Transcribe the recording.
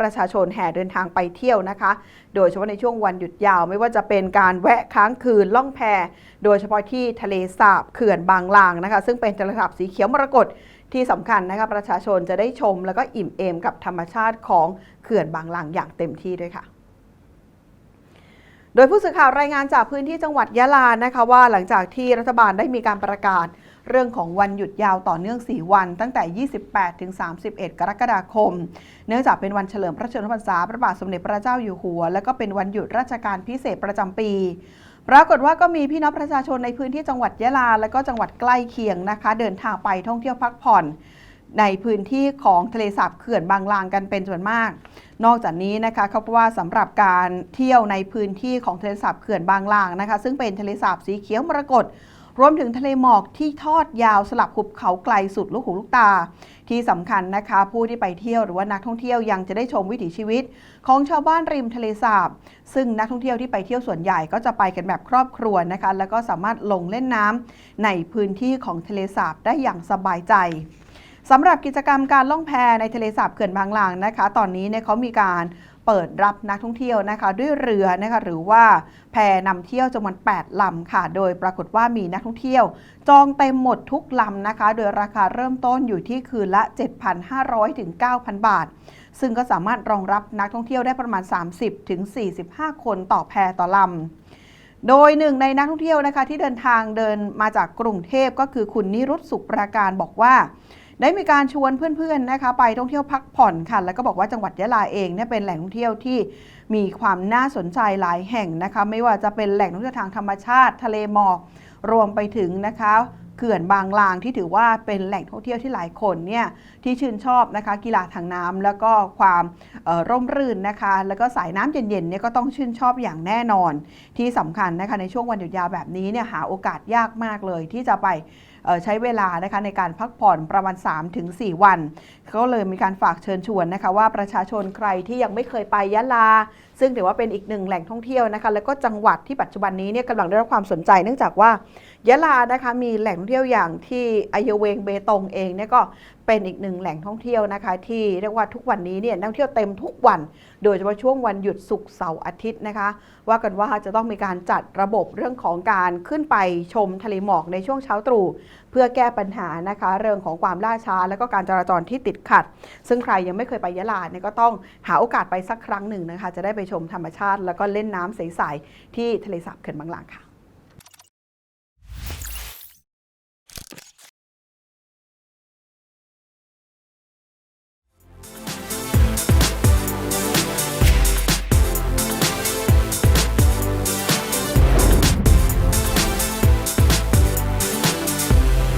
ประชาชนแห่เดินทางไปเที่ยวนะคะ โดยเฉพาะในช่วงวันหยุดยาวไม่ว่าจะเป็นการแวะค้างคืนล่องแพ โดยเฉพาะที่ทะเลสาบเขื่อนบางลางนะคะ ซึ่งเป็นทะเลสาบสีเขียวมรกตที่สำคัญนะคะประชาชนจะได้ชมแล้วก็อิ่มเอมกับธรรมชาติของเขื่อนบางลางอย่างเต็มที่ด้วยค่ะโดยผู้สื่อข่าวรายงานจากพื้นที่จังหวัดยะลานะคะว่าหลังจากที่รัฐบาลได้มีการประกาศ เรื่องของวันหยุดยาวต่อเนื่อง 4 วัน ตั้งแต่ 28 ถึง 31 กรกฎาคม เนื่องจากเป็นวันเฉลิมพระชนมพรรษาพระบาทสมเด็จพระเจ้าอยู่หัว และก็เป็นวันหยุดราชการพิเศษประจำปีปรากฏว่าก็มีพี่น้องประชาชนในพื้นที่จังหวัดยะลา และก็จังหวัดใกล้เคียงนะคะ เดินทางไปท่องเที่ยวพักผ่อนในพื้นที่ของทะเลสาบเขื่อนบางลางกันเป็นส่วนมาก นอกจากนี้นะคะเขาก็ว่าสำหรับการเที่ยวในพื้นที่ของทะเลสาบเขื่อนบางลางนะคะ ซึ่งเป็นทะเลสาบสีเขียวมรกต รวมถึงทะเลหมอกที่ทอดยาวสลับหุบเขาไกลสุดลูกหูลูกตา ที่สำคัญนะคะ ผู้ที่ไปเที่ยวหรือว่านักท่องเที่ยวยังจะได้ชมวิถีชีวิต ของชาวบ้านริมทะเลสาบ ซึ่งนักท่องเที่ยวที่ไปเที่ยวส่วนใหญ่ก็จะไปกันแบบครอบครัวนะคะ แล้วก็สามารถลงเล่นน้ำในพื้นที่ของทะเลสาบได้อย่างสบายใจสำหรับกิจกรรมการล่องแพในทะเลสาบเขื่อนบางลางนะคะ ตอนนี้เนี่ยเขามีการ เปิดรับนักท่องเที่ยวนะคะด้วยเรือนะคะหรือว่าแพนำเที่ยวจำนวน 8 ลำค่ะ โดยปรากฏว่ามีนักท่องเที่ยว จองเต็มหมดทุกลำนะคะ โดยราคาเริ่มต้นอยู่ที่คืนละ 7,500ถึง9,000 บาท ซึ่งก็สามารถรองรับนักท่องเที่ยวได้ประมาณ 30ถึง45 คนต่อแพต่อลำโดยหนึ่งในนักท่องเที่ยวนะคะที่เดินทางเดินมาจากกรุงเทพก็คือคุณนิรุตสุขปราการบอกว่า ได้มีการชวนเพื่อนๆนะคะไปท่องเที่ยวพักผ่อนค่ะ แล้วก็บอกว่าจังหวัดยะลาเองเนี่ยเป็นแหล่งท่องเที่ยวที่มีความน่าสนใจหลายแห่งนะคะ ไม่ว่าจะเป็นแหล่งท่องเที่ยวทางธรรมชาติ ทะเลหมอก รวมไปถึงนะคะเขื่อนบางลางที่ถือว่าเป็นแหล่งท่องเที่ยวที่หลายคนเนี่ยที่ชื่นชอบนะคะกีฬาทางน้ำแล้วก็ความร่มรื่นนะคะ แล้วก็สายน้ำเย็นๆเนี่ยก็ต้องชื่นชอบอย่างแน่นอน ที่สำคัญนะคะในช่วงวันหยุดยาวแบบนี้เนี่ยหาโอกาสยากมากเลยที่จะไป ใช้เวลานะคะในการพักผ่อนประมาณ 3-4 วัน ก็เลยมีการฝากเชิญชวนนะคะว่าประชาชนใครที่ยังไม่เคยไปยะลา ซึ่งถือว่าเป็นอีกหนึ่งแหล่งท่องเที่ยวนะคะแล้วก็จังหวัดที่ปัจจุบันนี้เนี่ยกำลังได้รับความสนใจ เนื่องจากว่ายะลานะคะมีแหล่งท่องเที่ยวอย่างที่อายเวงเบตงเองเนี่ยก็เป็นอีกหนึ่งแหล่งท่องเที่ยวนะคะ ที่เรียกว่าทุกวันนี้เนี่ยนักท่องเที่ยวเต็มทุกวัน โดยเฉพาะช่วงวันหยุดศุกร์เสาร์อาทิตย์นะคะ ว่ากันว่าจะต้องมีการจัดระบบเรื่องของการขึ้นไปชมทะเลหมอกในช่วงเช้าตรู่เพื่อแก้ปัญหานะคะ เรื่องของความล่าช้า และก็การจราจรที่ติดขัด ซึ่งใครยังไม่เคยไปยะลาเนี่ยก็ต้องหาโอกาสไปสักครั้งหนึ่งนะคะ จะได้ไปชมธรรมชาติ แล้วก็เล่นน้ำใสๆที่ทะเลสาบเขื่อนบางลางค่ะ